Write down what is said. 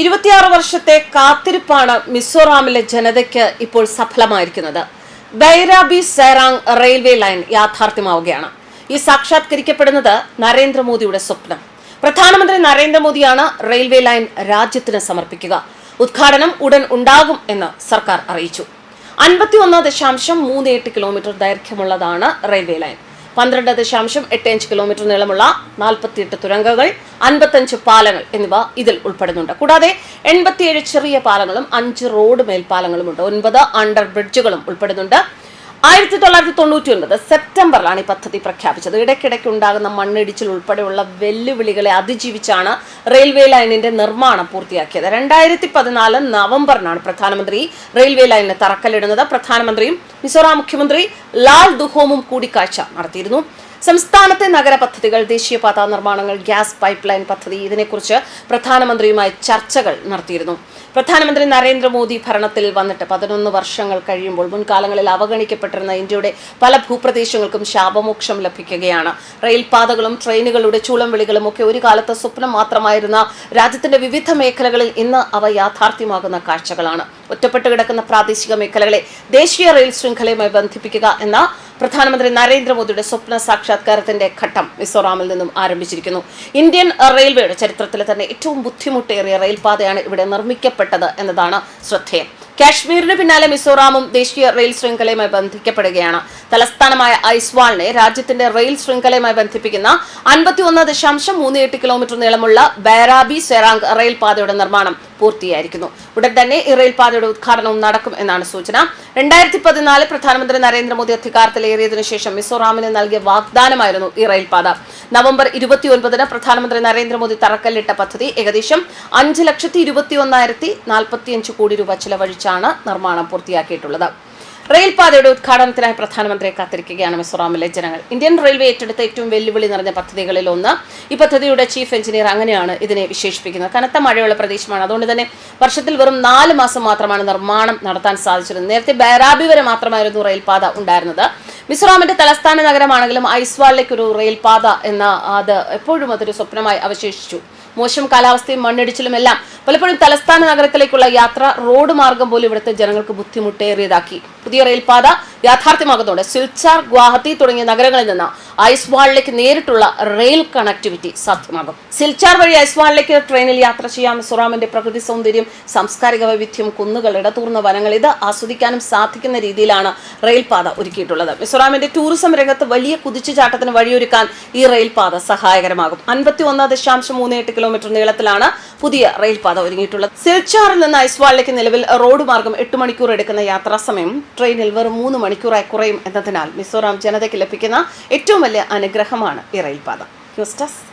ഇരുപത്തിയാറ് വർഷത്തെ കാത്തിരിപ്പാണ് മിസോറാമിലെ ജനതയ്ക്ക് ഇപ്പോൾ സഫലമായിരിക്കുന്നത്. ബൈരാബി സേറാങ് റെയിൽവേ ലൈൻ യാഥാർത്ഥ്യമാവുകയാണ്. ഈ സാക്ഷാത്കരിക്കപ്പെടുന്നത് നരേന്ദ്രമോദിയുടെ സ്വപ്നം. പ്രധാനമന്ത്രി നരേന്ദ്രമോദിയാണ് റെയിൽവേ ലൈൻ രാജ്യത്തിന് സമർപ്പിക്കുക. ഉദ്ഘാടനം ഉടൻ ഉണ്ടാകും എന്ന് സർക്കാർ അറിയിച്ചു. അൻപത്തിയൊന്ന് ദശാംശം മൂന്ന് എട്ട് കിലോമീറ്റർ ദൈർഘ്യമുള്ളതാണ് റെയിൽവേ ലൈൻ. പന്ത്രണ്ട് ദശാംശം എട്ട് അഞ്ച് കിലോമീറ്റർ നീളമുള്ള നാൽപ്പത്തിയെട്ട് തുരങ്കങ്ങൾ അൻപത്തഞ്ച് പാലങ്ങൾ എന്നിവ ഇതിൽ ഉൾപ്പെടുന്നുണ്ട്. കൂടാതെ എൺപത്തിയേഴ് ചെറിയ പാലങ്ങളും അഞ്ച് റോഡ് മേൽപ്പാലങ്ങളുമുണ്ട്. ഒൻപത് അണ്ടർ ബ്രിഡ്ജുകളും ഉൾപ്പെടുന്നുണ്ട്. ആയിരത്തി തൊള്ളായിരത്തി തൊണ്ണൂറ്റി ഒൻപത് സെപ്റ്റംബറിലാണ് ഈ പദ്ധതി പ്രഖ്യാപിച്ചത്. ഇടയ്ക്കിടയ്ക്ക് ഉണ്ടാകുന്ന മണ്ണിടിച്ചിൽ ഉൾപ്പെടെയുള്ള വെല്ലുവിളികളെ അതിജീവിച്ചാണ് റെയിൽവേ ലൈനിന്റെ നിർമ്മാണം പൂർത്തിയാക്കിയത്. രണ്ടായിരത്തി പതിനാല് നവംബറിനാണ് പ്രധാനമന്ത്രി റെയിൽവേ ലൈനിന് തറക്കല്ലിടുന്നത്. പ്രധാനമന്ത്രിയും മിസോറാം മുഖ്യമന്ത്രി ലാൽ ദുഹോമും കൂടിക്കാഴ്ച നടത്തിയിരുന്നു. സംസ്ഥാനത്തെ നഗര പദ്ധതികൾ ദേശീയപാത നിർമ്മാണങ്ങൾ ഗ്യാസ് പൈപ്പ് ലൈൻ പദ്ധതി ഇതിനെക്കുറിച്ച് പ്രധാനമന്ത്രിയുമായി ചർച്ചകൾ നടത്തിയിരുന്നു. പ്രധാനമന്ത്രി നരേന്ദ്രമോദി ഭരണത്തിൽ വന്നിട്ട് പതിനൊന്ന് വർഷങ്ങൾ കഴിയുമ്പോൾ മുൻകാലങ്ങളിൽ അവഗണിക്കപ്പെട്ടിരുന്ന ഇന്ത്യയുടെ പല ഭൂപ്രദേശങ്ങൾക്കും ശാപമോക്ഷം ലഭിക്കുകയാണ്. റെയിൽപാതകളും ട്രെയിനുകളുടെ ചൂളം വിളികളും ഒക്കെ ഒരു കാലത്ത് സ്വപ്നം മാത്രമായിരുന്ന രാജ്യത്തിന്റെ വിവിധ മേഖലകളിൽ ഇന്ന് അവ യാഥാർത്ഥ്യമാകുന്ന കാഴ്ചകളാണ്. ഒറ്റപ്പെട്ട് കിടക്കുന്ന പ്രാദേശിക മേഖലകളെ ദേശീയ റെയിൽ ശൃംഖലയുമായി ബന്ധിപ്പിക്കുക എന്ന പ്രധാനമന്ത്രി നരേന്ദ്രമോദിയുടെ സ്വപ്ന സാക്ഷാത്കാരത്തിന്റെ ഘട്ടം മിസോറാമിൽ നിന്നും ആരംഭിച്ചിരിക്കുന്നു. ഇന്ത്യൻ റെയിൽവേയുടെ ചരിത്രത്തിലെ തന്നെ ഏറ്റവും ബുദ്ധിമുട്ടേറിയ റെയിൽപാതയാണ് ഇവിടെ നിർമ്മിക്കപ്പെട്ടത് എന്നതാണ് ശ്രദ്ധേയം. കാശ്മീരിന് പിന്നാലെ മിസോറാമും ദേശീയ റെയിൽ ശൃംഖലയുമായി ബന്ധിക്കപ്പെടുകയാണ്. തലസ്ഥാനമായ ഐസ്വാളിനെ രാജ്യത്തിന്റെ റെയിൽ ശൃംഖലയുമായി ബന്ധിപ്പിക്കുന്ന അൻപത്തിയൊന്ന് ദശാംശം മൂന്ന് എട്ട് കിലോമീറ്റർ നീളമുള്ള ബൈറാബി സെറാങ് റെയിൽ പാതയുടെ നിർമ്മാണം പൂർത്തിയായിരിക്കുന്നു. ഉടൻ തന്നെ ഈ റെയിൽ പാതയുടെ ഉദ്ഘാടനവും നടക്കും എന്നാണ് സൂചന. രണ്ടായിരത്തി പതിനാല് പ്രധാനമന്ത്രി നരേന്ദ്രമോദി അധികാരത്തിലേറിയതിനു ശേഷം മിസോറാമിന് നൽകിയ വാഗ്ദാനമായിരുന്നു ഈ റെയിൽപാത. നവംബർ ഇരുപത്തിയൊൻപതിന് പ്രധാനമന്ത്രി നരേന്ദ്രമോദി തറക്കല്ലിട്ട പദ്ധതി ഏകദേശം അഞ്ച് ലക്ഷത്തി ഇരുപത്തി ഒന്നായിരത്തി നാൽപ്പത്തിയഞ്ച് കോടി രൂപ ചിലവഴിച്ചാണ് നിർമ്മാണം പൂർത്തിയാക്കിയിട്ടുള്ളത്. റെയിൽപാതയുടെ ഉദ്ഘാടനത്തിനായി പ്രധാനമന്ത്രിയെ കാത്തിരിക്കുകയാണ് മിസോറാമിലെ ജനങ്ങൾ. ഇന്ത്യൻ റെയിൽവേ ഏറ്റെടുത്ത ഏറ്റവും വെല്ലുവിളി നിറഞ്ഞ പദ്ധതികളിൽ ഒന്ന്. ഈ പദ്ധതിയുടെ ചീഫ് എഞ്ചിനീയർ അങ്ങനെയാണ് ഇതിനെ വിശേഷിപ്പിക്കുന്നത്. കനത്ത മഴയുള്ള പ്രദേശമാണ്. അതുകൊണ്ട് തന്നെ വർഷത്തിൽ വെറും നാല് മാസം മാത്രമാണ് നിർമ്മാണം നടത്താൻ സാധിച്ചിരുന്നത് നേരത്തെ ബൈറാബി വരെ മാത്രമായിരുന്നു റെയിൽപാത ഉണ്ടായിരുന്നത്. മിസോറാമിന്റെ തലസ്ഥാന നഗരമാണെങ്കിലും ഐസ്വാളിലേക്ക് ഒരു റെയിൽപാത എന്ന അത് എപ്പോഴും അതൊരു സ്വപ്നമായി അവശേഷിച്ചു. മോശം കാലാവസ്ഥയും മണ്ണിടിച്ചിലും എല്ലാം പലപ്പോഴും തലസ്ഥാന നഗരത്തിലേക്കുള്ള യാത്ര റോഡ് മാർഗം പോലും ഇവിടുത്തെ ജനങ്ങൾക്ക് ബുദ്ധിമുട്ടേറിയതാക്കി. പുതിയ റെയിൽപാത യാഥാർത്ഥ്യമാകുന്നതോടെ സിൽച്ചാർ ഗുവാഹത്തി തുടങ്ങിയ നഗരങ്ങളിൽ നിന്ന് ഐസ്വാളിലേക്ക് നേരിട്ടുള്ള റെയിൽ കണക്ടിവിറ്റി സാധ്യമാകും. സിൽച്ചാർ വഴി ഐസ്വാളിലേക്ക് ട്രെയിനിൽ യാത്ര ചെയ്യാം. മിസോറാമിന്റെ പ്രകൃതി സൗന്ദര്യം സാംസ്കാരിക വൈവിധ്യം കുന്നുകൾ ഇടതൂർന്ന വനങ്ങൾ ഇത് ആസ്വദിക്കാനും സാധിക്കുന്ന രീതിയിലാണ് റെയിൽപാത ഒരുക്കിയിട്ടുള്ളത്. മിസോറാമിന്റെ ടൂറിസം രംഗത്ത് വലിയ കുതിച്ചുചാട്ടത്തിന് വഴിയൊരുക്കാൻ ഈ റെയിൽപാത സഹായകരമാകും. അൻപത്തി ഒന്ന് ദശാംശം മൂന്ന് എട്ട് കിലോമീറ്റർ നീളത്തിലാണ് പുതിയ റെയിൽപാത ഒരുങ്ങിയിട്ടുള്ളത്. സിൽച്ചാറിൽ നിന്ന് ഐസ്വാളിലേക്ക് നിലവിൽ റോഡ് മാർഗം എട്ട് മണിക്കൂർ എടുക്കുന്ന യാത്രാ സമയം ട്രെയിനിൽ വെറും മൂന്ന് മണിക്കൂറായി കുറയും എന്നതിനാൽ മിസോറാം ജനതയ്ക്ക് ലഭിക്കുന്ന ഏറ്റവും വലിയ അനുഗ്രഹമാണ് ഈ പാദം ന്യൂസ് ഡെസ്ക്